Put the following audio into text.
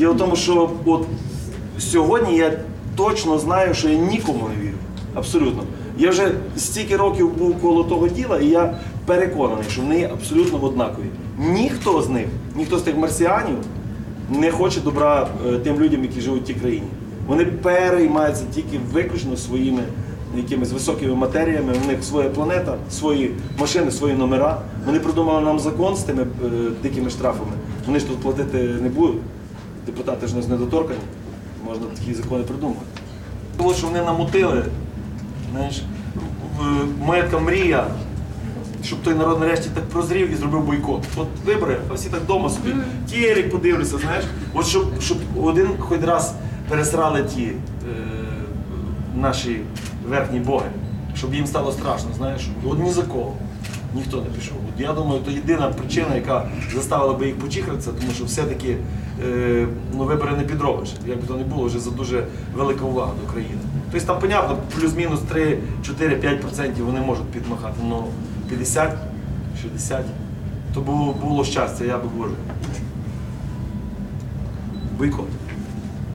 Діло в тому, що от сьогодні я точно знаю, що я нікому не вірю. Абсолютно. Я вже стільки років був коло того діла, і я переконаний, що вони абсолютно однакові. Ніхто з них, ніхто з тих марсіанів не хоче добра е, тим людям, які живуть в тій країні. Вони переймаються тільки виключно своїми якимись високими матеріями. У них своя планета, свої машини, свої номера. Вони придумали нам закон з тими е, дикими штрафами. Вони ж тут платити не будуть. Депутати ж нас недоторкані. Можна такі закони придумати. Тому що вони намутили, знаєш, моя така мрія, щоб той народ нарешті так прозрів і зробив бойкот. От вибори, а всі так вдома собі. Тєрік подивлюся, знаєш. От щоб, щоб один хоч раз пересрали ті е, наші верхні боги, щоб їм стало страшно, знаєш. От ні за кого. Ніхто не пішов. От я думаю, то єдина причина, яка заставила би їх почихатися, тому що все-таки е, вибори не підробиш. Як би то не було, вже за дуже велика увага до країни. Тобто там, понятно, плюс-мінус 3, 4, 5% вони можуть підмахати, але 50, 60, то було, було щастя, я би боже. Бойкот.